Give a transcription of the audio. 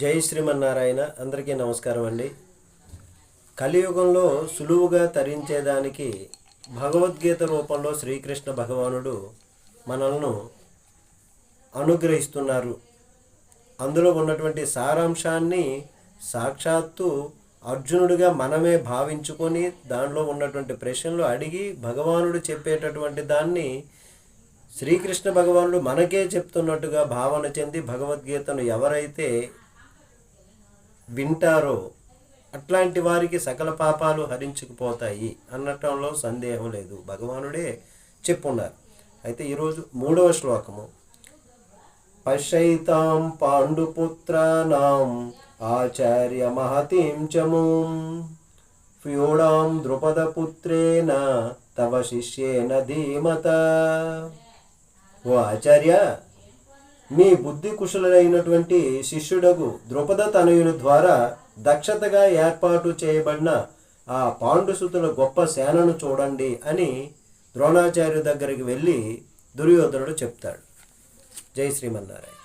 జై శ్రీమన్నారాయణ అందరికీ నమస్కారం అండి. కలియుగంలో సులువుగా తరించేదానికి భగవద్గీత రూపంలో శ్రీకృష్ణ భగవానుడు మనల్ని అనుగ్రహిస్తున్నారు. అందులో ఉన్నటువంటి సారాంశాన్ని సాక్షాత్తు అర్జునుడిగా మనమే భావించుకొని దానిలో ఉన్నటువంటి ప్రశ్నలు అడిగి భగవానుడు చెప్పేటటువంటి దాన్ని శ్రీకృష్ణ భగవానుడు మనకే చెప్తున్నట్టుగా భావన చెంది భగవద్గీతను ఎవరైతే వింటారో? అట్లాంటి వారికి సకల పాపాలు హరించుకుపోతాయి అనటంలో సందేహం లేదు. భగవానుడే చెప్పున్నారు అయితే ఈరోజు మూడవ శ్లోకము. పశ్యైతాం పాండుపుత్రానాం ఆచార్య మహతీం చము ఫ్యూడాం ద్రుపదపుత్రేణ తవ శిష్యేన ధీమత. ఓ ఆచార్య మీ బుద్ధి కుశలైనటువంటి శిష్యుడగు ద్రుపద తనయుని ద్వారా దక్షతగా ఏర్పాటు చేయబడిన ఆ పాండుసుతుల గొప్ప సేనను చూడండి అని ద్రోణాచార్య దగ్గరికి వెళ్ళి దుర్యోధనుడు చెప్తాడు. జై శ్రీమన్నారాయణ.